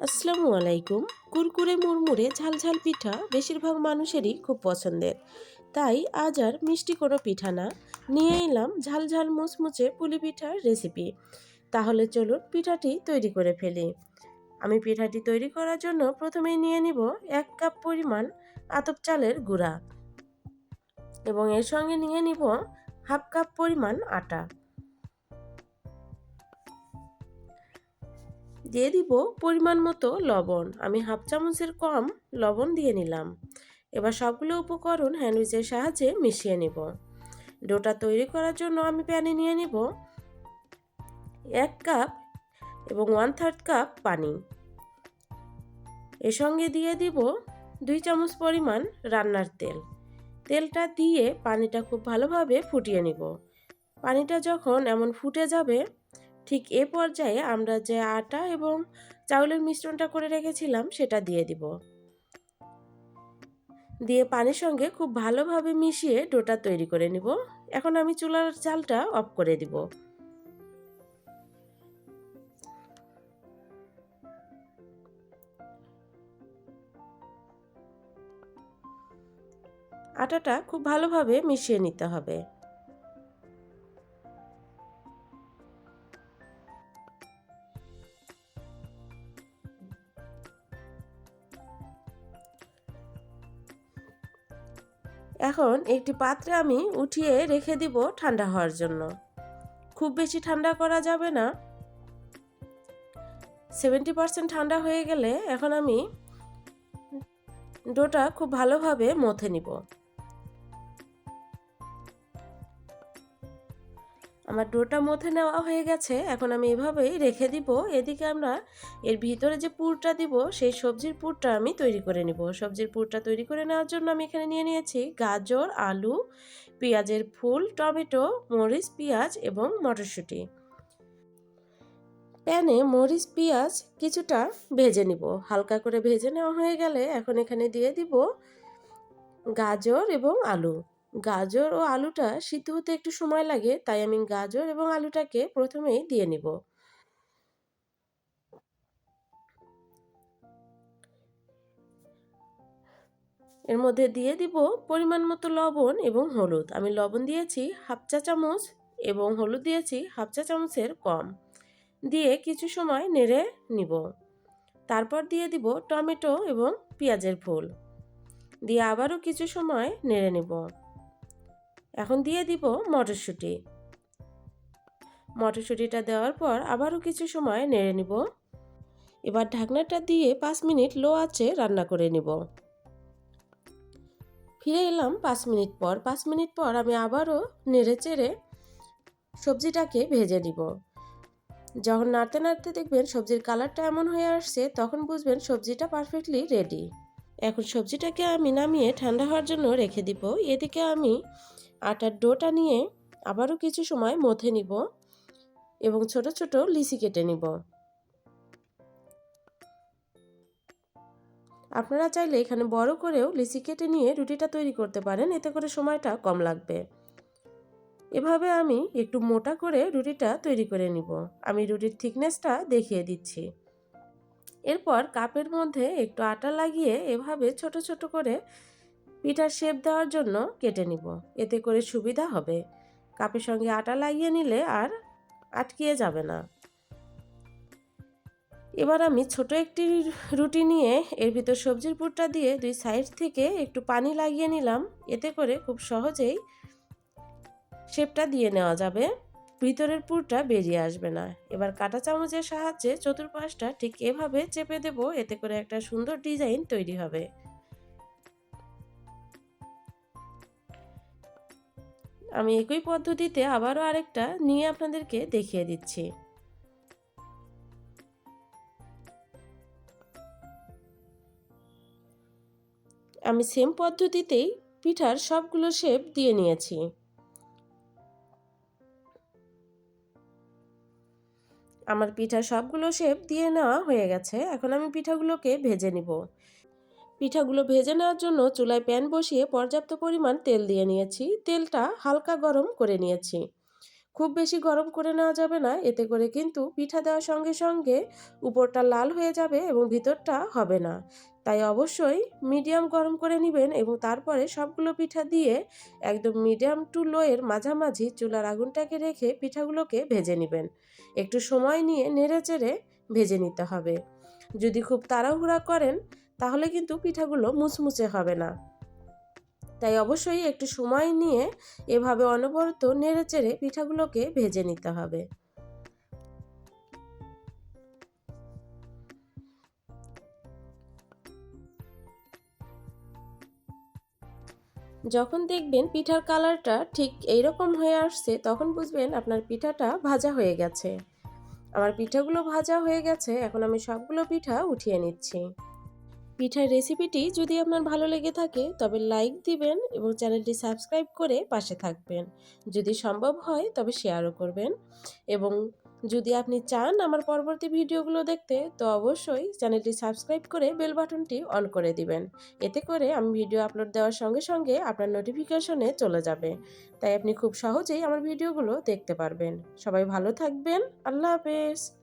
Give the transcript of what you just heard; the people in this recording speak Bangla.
আসসালামু আলাইকুম। কুরকুরে মুড়মুড়ে ঝালঝাল পিঠা বেশিরভাগ মানুষেরই খুব পছন্দের। তাই আজ আর মিষ্টি কোনো পিঠা না, নিয়ে এলাম ঝালঝাল মুচমুচে পুলি পিঠার রেসিপি। তাহলে চলুন পিঠাটি তৈরি করে ফেলি। আমি পিঠাটি তৈরি করার জন্য প্রথমেই নিয়ে নিব এক কাপ পরিমাণ আতপ চালের গুঁড়া এবং এর সঙ্গে নিয়ে নিব হাফ কাপ পরিমাণ আটা। দিয়ে দিব পরিমাণ মতো লবণ। আমি হাফ চামচের কম লবণ দিয়ে নিলাম। এবার সবগুলো উপকরণ হ্যান্ডউইচের সাহায্যে মিশিয়ে নিব। ডোটা তৈরি করার জন্য আমি প্যানে নিয়ে নিব এক কাপ এবং ওয়ান থার্ড কাপ পানি। এর সঙ্গে দিয়ে দিব দুই চামচ পরিমাণ রান্নার তেল। তেলটা দিয়ে পানিটা খুব ভালোভাবে ফুটিয়ে নিব। পানিটা যখন এমন ফুটে যাবে ঠিক এ পর্যায়ে আমরা যে আটা এবং চাউলের মিশ্রণটা করে রেখেছিলাম, সেটা দিয়ে দিব। দিয়ে পানির সঙ্গে খুব ভালোভাবে মিশিয়ে ডোটা তৈরি করে নিব। এখন আমি চুলার চালটা অফ করে দিব। আটাটা খুব ভালোভাবে মিশিয়ে নিতে হবে। এখন একটি পাত্রে আমি উঠিয়ে রেখে দিব ঠান্ডা হওয়ার জন্য। খুব বেশি ঠান্ডা করা যাবে না। সেভেন্টি পার্সেন্ট ঠান্ডা হয়ে গেলে এখন আমি ডোটা খুব ভালোভাবে মথে নিব। আমার ডোটা মধ্যে নেওয়া হয়ে গেছে। এখন আমি এভাবেই রেখে দিব। এদিকে আমরা এর ভিতরে যে পুরটা দিব, সেই সবজির পুরটা আমি তৈরি করে নিব। সবজির পুরটা তৈরি করে নেওয়ার জন্য আমি এখানে নিয়ে নিয়েছি গাজর, আলু, পেঁয়াজের ফুল, টমেটো, মরিচ, পেঁয়াজ এবং মটরশুঁটি। প্যানে মরিচ, পেঁয়াজ কিছুটা ভেজে নিব। হালকা করে ভেজে নেওয়া হয়ে গেলে এখন এখানে দিয়ে দিব গাজর এবং আলু। গাজর ও আলুটা সিদ্ধ হতে একটু সময় লাগে, তাই আমি গাজর এবং আলুটাকে প্রথমেই দিয়ে নিব। এর মধ্যে দিয়ে দিব পরিমাণ মতো লবণ এবং হলুদ। আমি লবণ দিয়েছি হাফ চা চামচ এবং হলুদ দিয়েছি হাফ চা চামচের কম। দিয়ে কিছু সময় নেড়ে নিব। তারপর দিয়ে দিব টমেটো এবং পেঁয়াজের ফুল। দিয়ে আবারও কিছু সময় নেড়ে নিব। এখন দিয়ে দিব মটরশুঁটি। মটরশুঁটিটা দেওয়ার পর আবারও কিছু সময় নেড়ে নিব। এবার ঢাকনাটা দিয়ে পাঁচ মিনিট লো আছে রান্না করে নিব। ফিরে এলাম পাঁচ মিনিট পর। পাঁচ মিনিট পর আমি আবারও নেড়ে চেড়ে সবজিটাকে ভেজে নিব। যখন নাড়তে নাড়তে দেখবেন সবজির কালারটা এমন হয়ে আসছে, তখন বুঝবেন সবজিটা পারফেক্টলি রেডি। এখন সবজিটাকে আমি নামিয়ে ঠান্ডা হওয়ার জন্য রেখে দিব। এদিকে আমি আটার ডোটা নিয়ে আবারও কিছু সময় মথে নিব এবং ছোট ছোট লিচি কেটে নিব। আপনারা চাইলে এখানে বড় করেও লিচি কেটে নিয়ে রুটিটা তৈরি করতে পারেন, এতে করে সময়টা কম লাগবে। এভাবে আমি একটু মোটা করে রুটিটা তৈরি করে নিব। আমি রুটির থিকনেসটা দেখিয়ে দিচ্ছি। এরপর কাপের মধ্যে একটু আটা লাগিয়ে এভাবে ছোট ছোট করে পিঠার শেপ দেওয়ার জন্য কেটে নিব। এতে করে সুবিধা হবে। কাপের সঙ্গে আটা লাগিয়ে নিলে আর আটকিয়ে যাবে না। এবার আমি ছোট একটি রুটি নিয়ে এর ভিতর সবজির পুরটা দিয়ে দুই সাইড থেকে একটু পানি লাগিয়ে নিলাম। এতে করে খুব সহজেই শেপটা দিয়ে নেওয়া যাবে। ভিতরের পুরটা বেরিয়ে আসবে না। এবার কাটা চামচের সাহায্যে চতুর্পাশটা ঠিক এভাবে চেপে দেব। এতে করে একটা সুন্দর ডিজাইন তৈরি হবে। আমি একই পদ্ধতিতে আবারও আরেকটা নিয়ে আপনাদেরকে দেখিয়ে দিচ্ছি। আমি সেম পদ্ধতিতেই পিঠার সবগুলো শেপ দিয়ে নিয়েছি। আমার পিঠা সবগুলো শেপ দিয়ে নেওয়া হয়ে গেছে। এখন আমি পিঠাগুলোকে ভেজে নিব। পিঠাগুলো ভেজে নেওয়ার জন্য চুলায় প্যান বসিয়ে পর্যাপ্ত পরিমাণ তেল দিয়ে নিয়েছি। তেলটা হালকা গরম করে নিয়েছি। খুব বেশি গরম করে নেওয়া যাবে না, এতে করে কিন্তু পিঠা দেওয়ার সঙ্গে সঙ্গে উপরটা লাল হয়ে যাবে এবং ভিতরটা হবে না। তাই অবশ্যই মিডিয়াম গরম করে নেবেন এবং তারপরে সবগুলো পিঠা দিয়ে একদম মিডিয়াম টু লোয়ের মাঝামাঝি চুলার আগুনটাকে রেখে পিঠাগুলোকে ভেজে নেবেন। একটু সময় নিয়ে নেড়ে চেড়ে ভেজে নিতে হবে। যদি খুব তাড়াহুড়া করেন তাহলে কিন্তু পিঠাগুলো মুচমুচে হবে না। তাই অবশ্যই একটু সময় নিয়ে এভাবে অনবরত নেড়ে চেড়ে পিঠাগুলোকে ভেজে নিতে হবে। যখন দেখবেন পিঠার কালারটা ঠিক এইরকম হয়ে আসছে, তখন বুঝবেন আপনার পিঠাটা ভাজা হয়ে গেছে। আমার পিঠাগুলো ভাজা হয়ে গেছে, এখন আমি সবগুলো পিঠা উঠিয়ে নিচ্ছি। পিঠার রেসিপিটি যদি আপনার ভালো লেগে থাকে, তবে লাইক দিবেন এবং চ্যানেলটি সাবস্ক্রাইব করে পাশে থাকবেন। যদি সম্ভব হয়, তবে শেয়ারও করবেন। এবং যদি আপনি চান আমার পরবর্তী ভিডিওগুলো দেখতে, তো অবশ্যই চ্যানেলটি সাবস্ক্রাইব করে বেল বাটনটি অন করে দিবেন। এতে করে আমি ভিডিও আপলোড দেওয়ার সঙ্গে সঙ্গে আপনার নোটিফিকেশনে চলে যাবে। তাই আপনি খুব সহজেই আমার ভিডিওগুলো দেখতে পারবেন। সবাই ভালো থাকবেন। আল্লাহ হাফেজ।